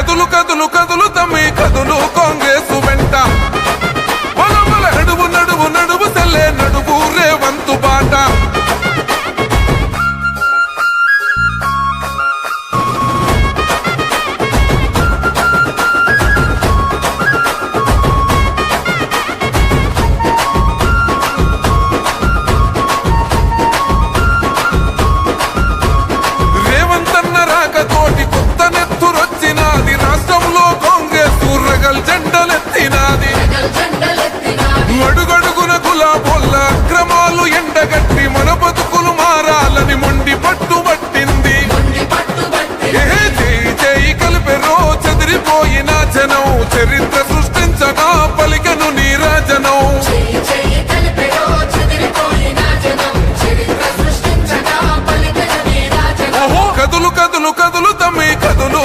కదులు కదులు కదులు తమ్మి లాభోల్ల క్రమాలు ఎండగట్టి మన బతుకులు మారాలని మొండి పట్టుబట్టింది చేయి కలిపెరో చెదిరిపోయిన జనం చరిత్ర సృష్టించనా పలికను నీరాజనం. కదులు కదులు కదులు తమ్మి కదులు.